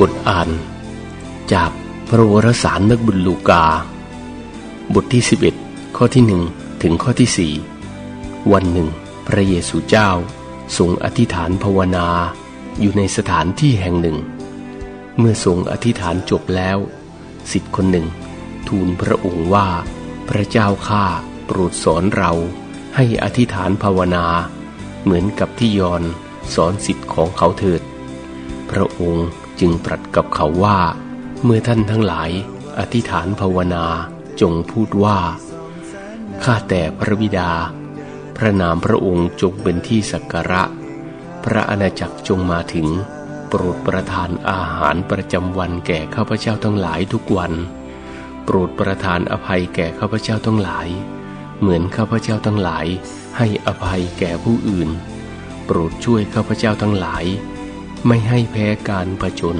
บทอ่าน จากพระวรสารนักบุญลูกา บทที่ 11 ข้อที่หนึ่งถึงข้อที่สี่วันหนึ่ง พระเยซูเจ้าทรงอธิษฐานภาวนาอยู่ในสถานที่แห่งหนึ่ง เมื่อทรงอธิษฐานจบแล้วสิทธิ์คนหนึ่ง ทูลพระองค์ว่า พระเจ้าข้าโปรดสอนเราให้อธิษฐานภาวนา เหมือนกับที่ยอนสอนสิทธิ์ของเขาเถิด พระองค์ จึงตรัสกับเขาว่า เมื่อท่านทั้งหลาย อธิษฐานภาวนาจงพูดว่า ข้าแต่พระบิดา พระนามพระองค์จงเป็นที่สักการะ พระอาณาจักรจงมาถึง โปรดประทานอาหารประจำวันแก่ข้าพเจ้าทั้งหลายทุกวัน โปรดประทานอภัยแก่ข้าพเจ้าทั้งหลาย เหมือนข้าพเจ้าทั้งหลาย ให้อภัยแก่ผู้อื่น โปรดช่วยข้าพเจ้าทั้งหลาย ไม่ให้แพ้การผจญ